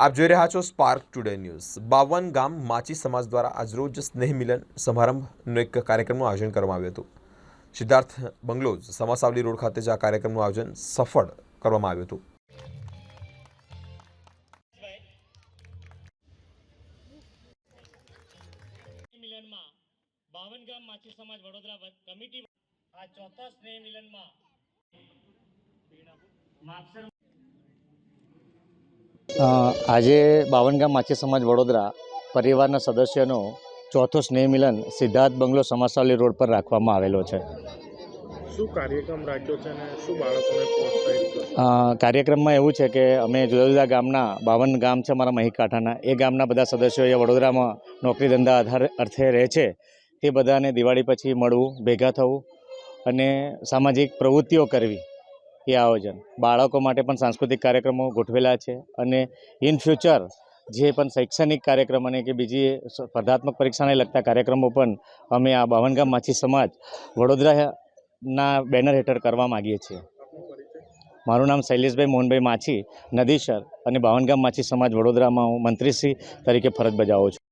આપ જોઈ રહ્યા છો સ્પાર્ક ટુડે ન્યૂઝ બાવન ગામ માચી સમાજ દ્વારા આજરોજ સ્નેહ મિલન સમારંભનો એક કાર્યક્રમનું આયોજન કરવામાં આવ્યું હતું. સિદ્ધાર્થ બંગલોઝ સમાસાવલી રોડ ખાતે જ આ કાર્યક્રમનું આયોજન સફળ કરવામાં આવ્યું હતું. બાવન ગામ માછી સમાજ વડોદરા કમિટી આ ચોથા સ્નેહ મિલનમાં માપસર આજે બાવનગામ માછી સમાજ વડોદરા પરિવારના સદસ્યનો ચોથો સ્નેહ મિલન સિદ્ધાર્થ બંગલો સમાસાવલી રોડ પર રાખવામાં આવેલો છે. શું કાર્યક્રમ રાખ્યો છે અને શું બાળકોને પ્રોત્સાહિત કાર્યક્રમમાં એવું છે કે અમે જુદા જુદા ગામના બાવન ગામ છે અમારા મહીકાંઠાના એ ગામના બધા સદસ્યો એ વડોદરામાં નોકરી ધંધા આધાર અર્થે રહે છે. તે બધાને દિવાળી પછી મળવું ભેગા થવું અને સામાજિક પ્રવૃત્તિઓ કરવી. એ આયોજન. બાળકો માટે પણ સાંસ્કૃતિક કાર્યક્રમો ગોઠવેલા છે અને ઇન ફ્યુચર જે પણ શૈક્ષણિક કાર્યક્રમ અને કે બીજી સ્પર્ધાત્મક પરીક્ષાને લગતા કાર્યક્રમો પણ અમે આ બાવનગામ માછી સમાજ વડોદરાના બેનર હેઠળ કરવા માગીએ છીએ. મારું નામ શૈલેષભાઈ મોહનભાઈ માછી નદીસર અને બાવનગામ માછી સમાજ વડોદરામાં હું મંત્રીશ્રી તરીકે ફરજ બજાવું છું.